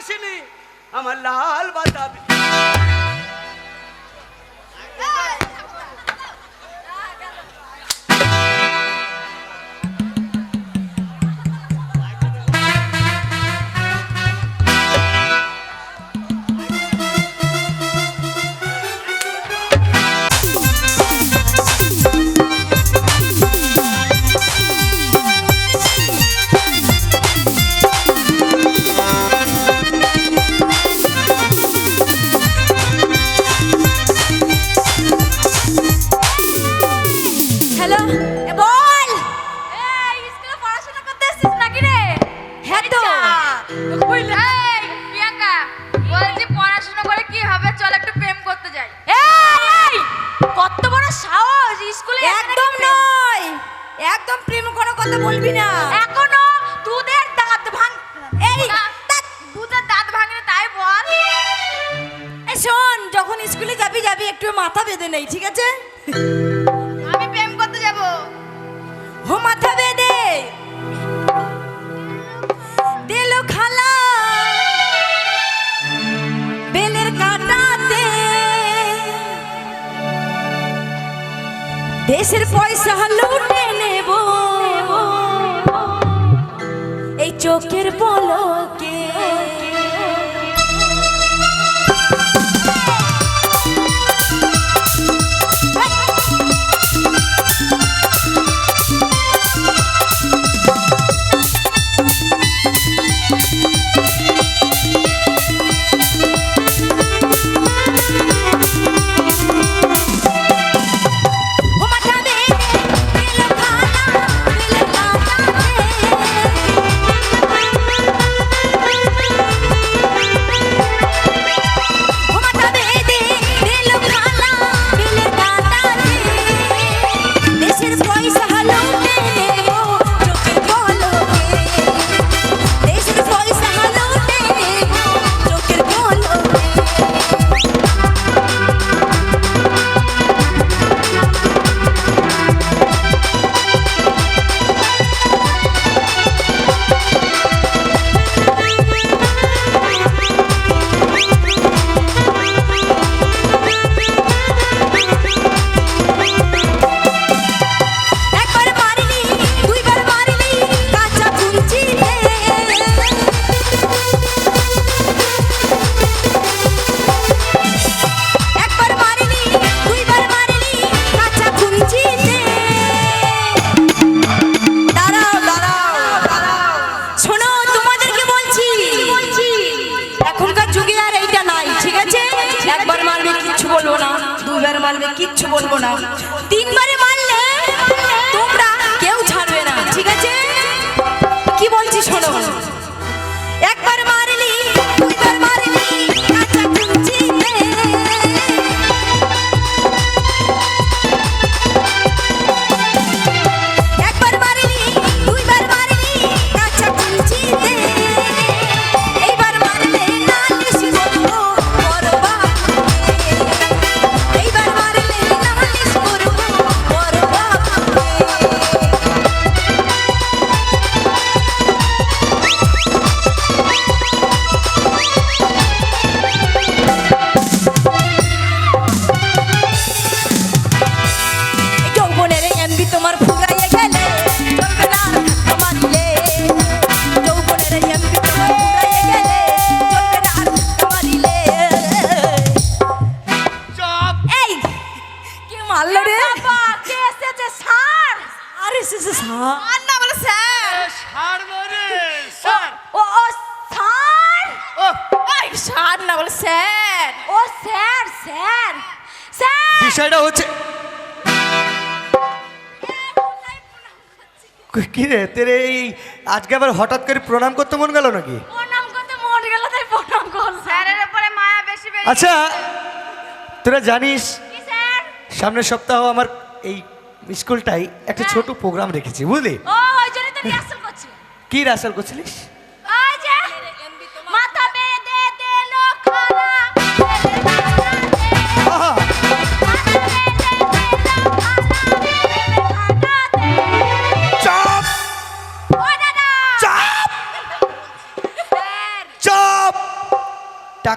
আসেনি। আমার লাল বাতাবি चाहलो তোর এই আজকে আবার হঠাৎ করে প্রণাম করতে মন গেল নাকি? প্রণাম করতে মন গেল তাই প্রণাম উপরে মায়া বেশি আচ্ছা তোরা জানিস সামনের সপ্তাহ আমার এই স্কুলটাই একটা ছোট প্রোগ্রাম রেখেছি বুঝলি? কি রাসাল করছিলিস?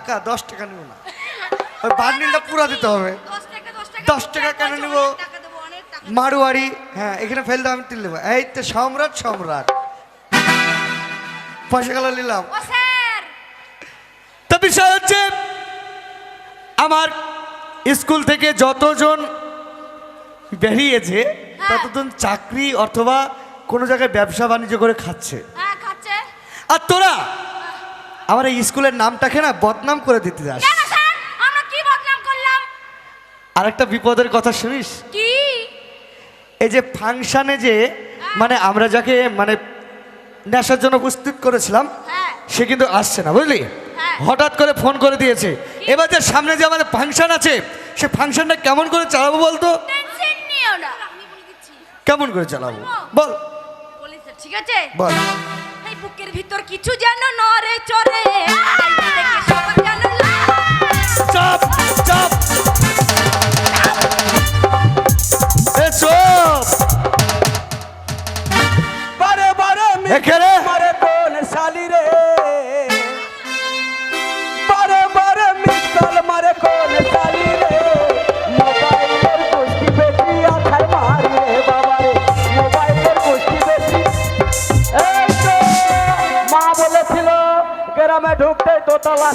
টাকা দশ টাকা নেব না। ওই বান্ডিলটা পুরো দিতে হবে। দশ টাকা কেন নেব? মারুয়ারি হ্যাঁ এখানে ফেলতে আমি তুলে এই তো সম্রাট সম্রাট। পয়সা গেল নিলাম। তো বিষয় হচ্ছে আমার স্কুল থেকে যতজন বেরিয়েছে ততজন চাকরি অথবা কোনো জায়গায় ব্যবসা বাণিজ্য করে হ্যাঁ খাচ্ছে। আর তোরা আমার এই স্কুলের নামটাকে না বদনাম করে দিতে যাস। আর একটা বিপদের কথা শুনিস? কি? এই যে ফাংশানে যে মানে আমরা যাকে মানে নেশার জন্য উপস্থিত করেছিলাম হ্যাঁ। সে কিন্তু আসছে না বুঝলি? হ্যাঁ। হঠাৎ করে ফোন করে দিয়েছে। এবার যে সামনে যে আমাদের ফাংশন আছে সে ফাংশনটা কেমন করে চালাবো বলতো? কেমন করে চালাবো? বল। বলে। ঠিক আছে? বল। বুকের ভিতর কিছু যেন নরে চরে আই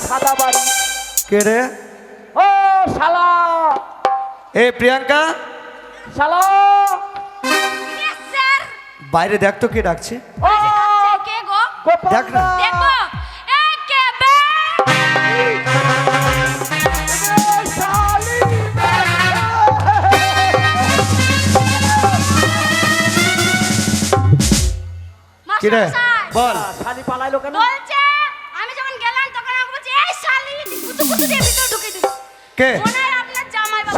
সাদা বাড়ি। কে রে? ও শালা। এ প্রিয়াঙ্কা? শালা। বাইরে দেখ তো কে ডাকছে। কে দেখ না। দেখো এ কে বে শালি কি রে? মাস্টার বল। শালি পালাইলো কেন বলছে আমি যখন গেলাম তখন আমাকে বলছে এই শালি কুতু কুতু দিয়ে ভিতরে ঢুকে দিস কে?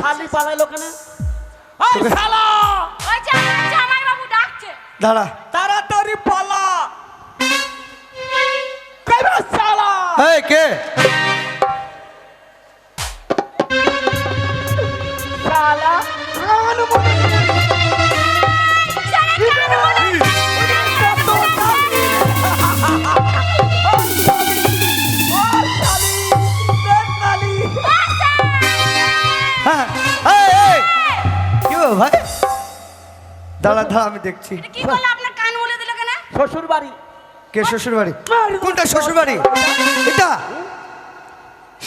শালি পালাইলো কেন? এই শালা! ওই যে আপনার জামাই বাবু ডাকছে। দাঁড়া। তাড়াতাড়ি পালা! কেবে শালা? এই কে? শালা রান মনে দাঁড়া দাঁড়া আমি দেখছি। কি করল আপনার কান বলে দিল কেন? শ্বশুর বাড়ি কে শ্বশুর বাড়ি কোনটা শ্বশুর বাড়ি এটা?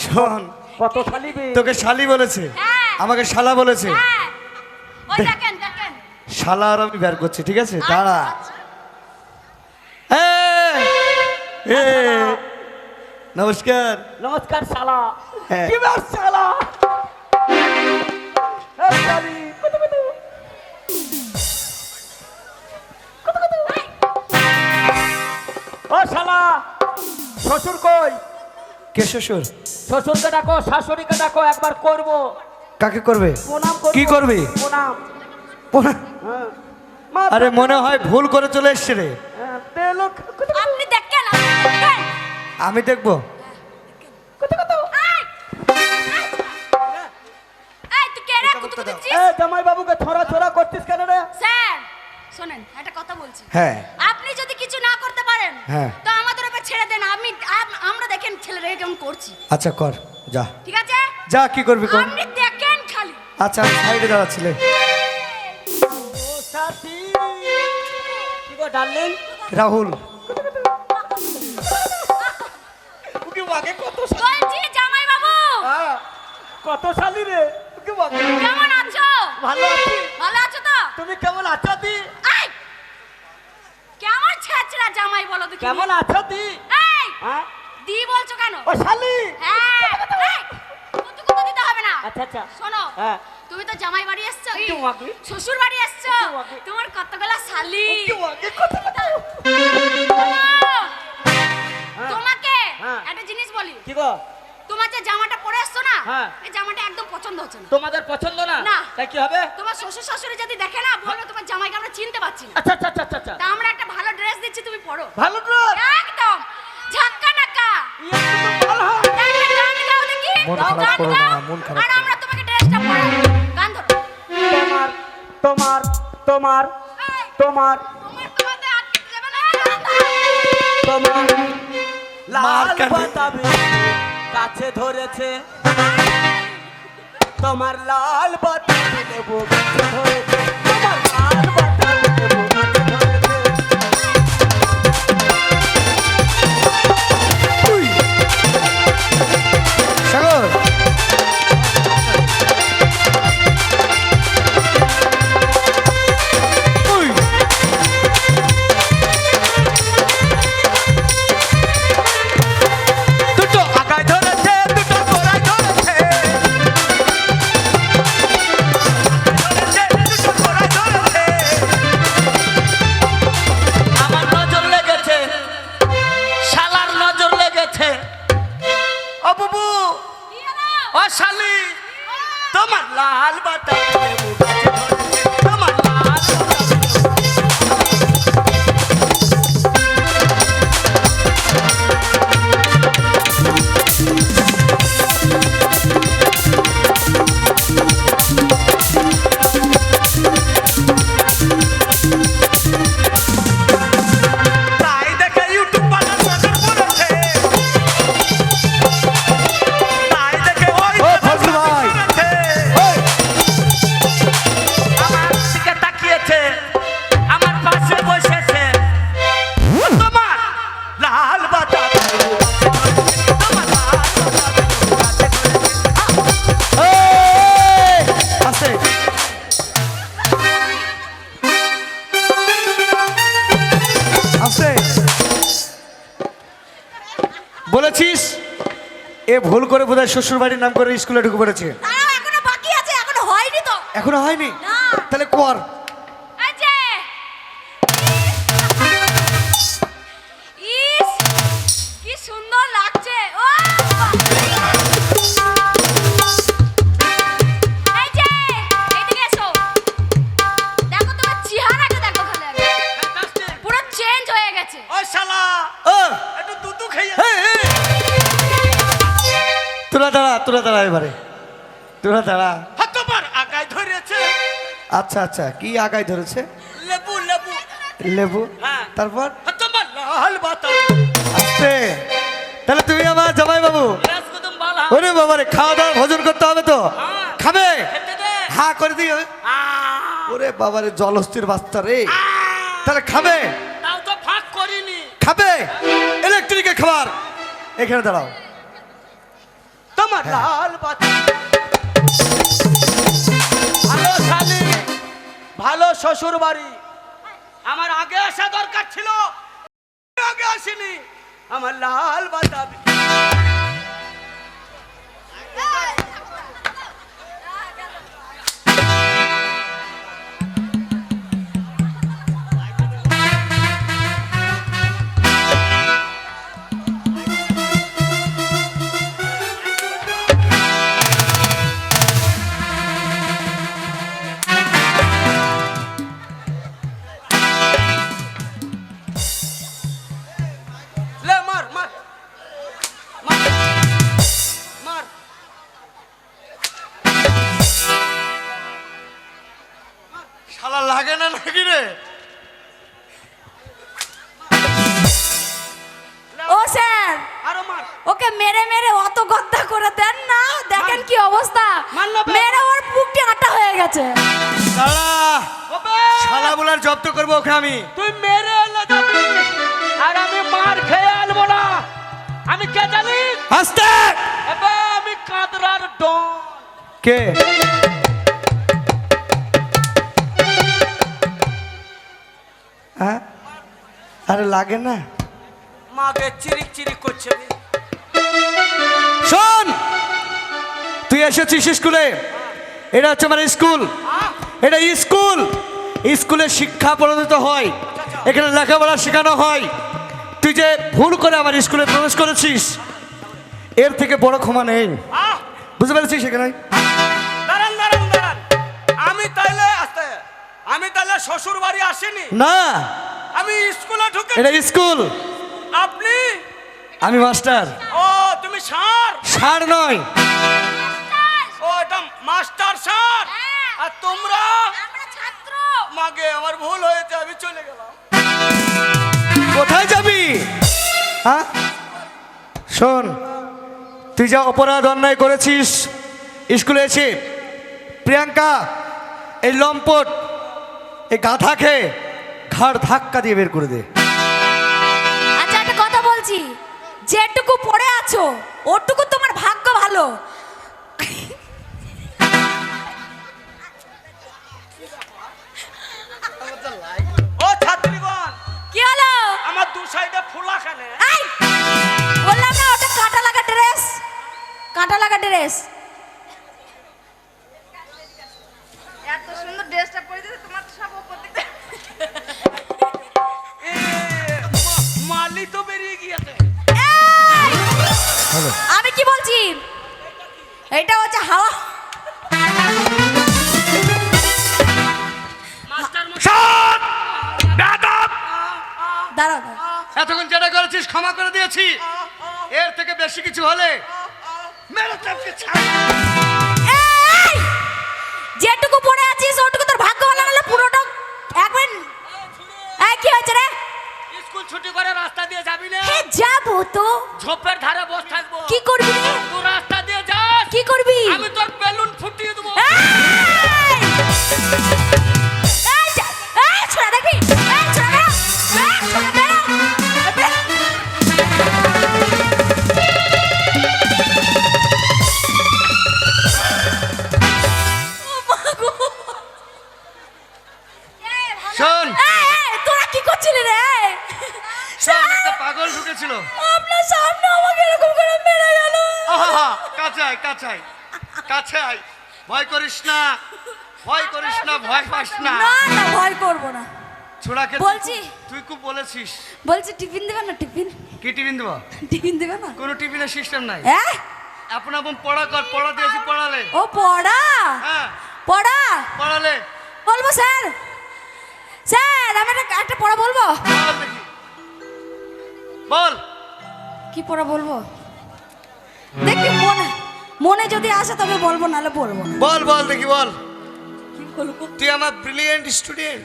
শোন কত শালি তোকে শালি বলেছে। হ্যাঁ। আমাকে শালা বলেছে। হ্যাঁ। ওই দেখেন দেখেন। শালা আর আমি বের করছি ঠিক আছে? দাঁড়া। এই, এই, নমস্কার। নমস্কার শালা। হ্যাঁ। শালা। ও শালা শ্বশুর কই? কে শ্বশুর? শ্বশুরকে ডাকো শাশুড়িকে ডাকো একবার করব। কাকে করবে? প্রণাম করব। কি করবি? প্রণাম। ওরা- হ্যাঁ। মা আরে মনে হয় ভুল করে চলে এসছে রে। হ্যাঁ, আপনি দেখেন আপনি দেখেন। আমি দেখব। কত কত এই এই তুই কে রে? কুতু কুতু দিচ্ছিস? এ জামাই বাবুকে ছড়া ছড়া করতিস কেন রে? স্যার শোনেন একটা কথা বলছি। হ্যাঁ আপনি যদি কিছু না করতে পারেন হ্যাঁ। তো আমাদের উপর ছেড়ে দেন আমি আমরা দেখেন ছেলেরা কেমন করছি। আচ্ছা কর যা। ঠিক আছে? যা কি করবি কর। আপনি দেখেন খালি। আচ্ছা সাইডে দাঁড়াচ্ছিলে ও সাথী কি গো ডার্লিং? রাহুল। ওকে কত বলছি জামাই বাবু হ্যাঁ, কত শালি রে? ওকে কেমন আছো? ভালো আছি। ভালো আছো তো? তুমি কেমন আছো দি জামাই বলো দেখি কেমন আছো দি? এই! হ্যাঁ? দি বলছো কেন? ও শালি! হ্যাঁ! কুতু কুতু দিতে হবে না। আচ্ছা আচ্ছা। শোনো হ্যাঁ। তুমি তো জামাই বাড়ি এসছো। শ্বশুর বাড়ি এসছো। তোমার কতগুলা শালি? শোনো, তোমাকে হ্যাঁ। একটা জিনিস বলি। কি গো? তোমার যে জামাটা পরে আসছো না হ্যাঁ। এই জামাটা একদম পছন্দ হচ্ছে না। তোমাদের পছন্দ না? না। তাই কি হবে? তোমার শ্বশুর শাশুড়ি যদি দেখে না বলবে তোমার জামাইকে আমরা চিনতে পারছি না। আচ্ছা আচ্ছা আচ্ছা আচ্ছা, আচ্ছা তা আমরা একটা ভালো ড্রেস দিচ্ছি ভালো ড্রেস একদম। ঝাক্কা নাকা তো ভালো। একটা গান গাও দেখি। মন খারাপ করো না, মন খারাপ আর আমরা তোমাকে ড্রেসটা পরাবো। গান ধরো। তোমার তোমার তোমার তোমার। তোমার তোমাতে আটকে যাবে না। তোমার মার লাল। বাতাবে ধরেছে। তোমার লাল বাতাবি গাছে ধরেছে ও শালি তোমার লাল বাতাবি করে বোধহয় শ্বশুর বাড়ির নাম করে স্কুলে ঢুকে পড়েছে। এখনও বাকি আছে এখনও হয়নি তো। এখনও হয়নি? তাহলে কর। তোরা দাঁড়া এবারে। তোরা দাঁড়া। তোমার আগায় ধরেছে। আচ্ছা আচ্ছা কি আগায় ধরেছে? লেবু লেবু। লেবু? হ্যাঁ। তারপর? তোমার লাল বাতাবি আস্তে তাহলে তুমি আমার জামাই বাবু ওরে বাবারে খাওয়া দাওয়া ভোজন করতে হবে তো। হ্যাঁ। খাবে? হ্যাঁ করে দিও। ওরে বাবারে জলস্থির বাস্তা রে। তাহলে খাবে? খাবে? ইলেকট্রিকের খাবার। এখানে দাঁড়াও। তোমার লাল বাতি। ভালো শালি ভালো শ্বশুর বাড়ি আমার আগে আসা দরকার ছিল আগে আসিনি। আমার লাল বাতাবি। শালা লাগে না নাকি রে? ও স্যার। আরও মার। ওকে মেরে মেরে অত গদ্দা করে দেন না। দেখেন কি অবস্থা। মেরে ওর বুকটি আটা হয়ে গেছে। ওবে। শালা বলার জব্দ করব ওকে আমি। তুই মেরে আর আমি মার খেয়ে আনব না। আমি কে জানি? আস্তে! এবে আমি কাঁদরার ডন। কে? হ্যাঁ? আরে লাগে না। মাকে চিরিক চিরিক করছে। শোন তুই এসেছিস স্কুলে? এটা হচ্ছে আমার স্কুল। এটা স্কুল। স্কুলে শিক্ষা প্রণোদিত হয়। এখানে লেখাপড়া শেখানো হয়। তুই যে ভুল করে আমার স্কুলে প্রবেশ করেছিস এর থেকে বড় ক্ষমা নেই। বুঝতে পেরেছিস সেখানে আমি তাহলে শ্বশুর বাড়ি আসিনি? না। আমি স্কুলে ঢুকে এটা স্কুল। আপনি? আমি মাস্টার। ও তুমি সার সার নয়। ও এটা মাস্টার সার হ্যাঁ। আর তোমরা? আমরা ছাত্র। মাগে আমার ভুল হয়েছে আমি চলে গেলাম। কোথায় যাবি? হ্যাঁ? শোন তুই যা অপরাধ অন্যায় করেছিস স্কুলে এসে প্রিয়াঙ্কা এই লম্পট এই গাধাকে ঘাড় ধাক্কা দিয়ে বের করে দে। আচ্ছা একটা কথা বলছি। যেটুকু পড়ে আছো ওটুকু তোমার ভাগ্য ভালো। ও ছাত্রীগণ কি হলো? আমার দু সাইডে ফুলা খেলে বললাম না ওটা কাঁটা লাগা ড্রেস। কাঁটা লাগা ড্রেস। দাঁড়াও। এতক্ষণ যেটা করেছিস ক্ষমা করে দিয়েছি। এর থেকে বেশি কিছু হলে মেরে চাপকে যেটুকু পড়ে আছিস ওটুকু তোর ভাগ্য ভালো নাহলে পুরোটা একবার কি হয়েছে রে? স্কুল ছুটি করে রাস্তা দিয়ে যাবি না? যাব তো। ঝোপের ধারে বসে থাকব। কি করবি রে? তুই রাস্তা দিয়ে যাস। কি করবি? আমি তোর বেলুন ফুটিয়ে দেবো। ভয় করিস না। ভয় করিস না ভয় পাস না। না না ভয় করব না। ছোড়াকে বলছি। তুই খুব বলেছিস। বলছি টিফিন দেবে না টিফিন? কি টিফিন দেবো? টিফিন দেবে না? কোনো টিফিনের সিস্টেম নাই। হ্যাঁ আপন আপন পড়া কর পড়া দিয়েছি পড়ালে। ও পড়া? হ্যাঁ। পড়া? পড়ালে। বলব স্যার। স্যার আমি একটা একটা পড়া বলব? বল। কি পড়া বলব? দেখি মনে মনে যদি আসে তবে বলব নাহলে বলব না। বল বল দেখি বল। কি বলব? তুই আমার ব্রিলিয়েন্ট স্টুডেন্ট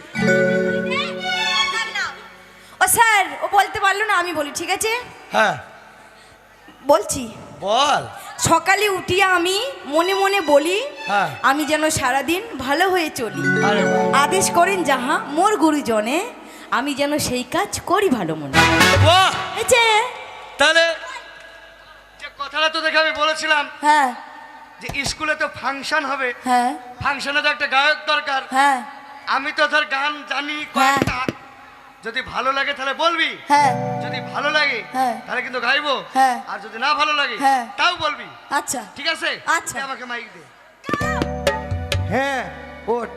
ও স্যার ও বলতে পারল না আমি বলি ঠিক আছে? হ্যাঁ। বলছি। বল। সকালে উঠিয়া আমি মনে মনে বলি হ্যাঁ। আমি যেন সারাদিন ভালো হয়ে চলি। আরে বাহ। আদেশ করেন যাহা মোর গুরুজনে আমি যেন সেই কাজ করি ভালো মনে। বাহ! এই যে তাহলে কথাটা তো দেখে আমি বলেছিলাম হ্যাঁ। যে স্কুলে তো ফাংশন হবে। হ্যাঁ। ফাংশনে তো একটা গায়ক দরকার। হ্যাঁ। আমি তো ধর গান জানি কয়েকটা। যদি ভালো লাগে তাহলে বলবি। হ্যাঁ। যদি ভালো লাগে হ্যাঁ। তাহলে কিন্তু গাইবো। হ্যাঁ। আর যদি না ভালো লাগে হ্যাঁ। তাও বলবি। আচ্ছা। ঠিক আছে? আচ্ছা। আমাকে মাইক দে। হ্যাঁ ওট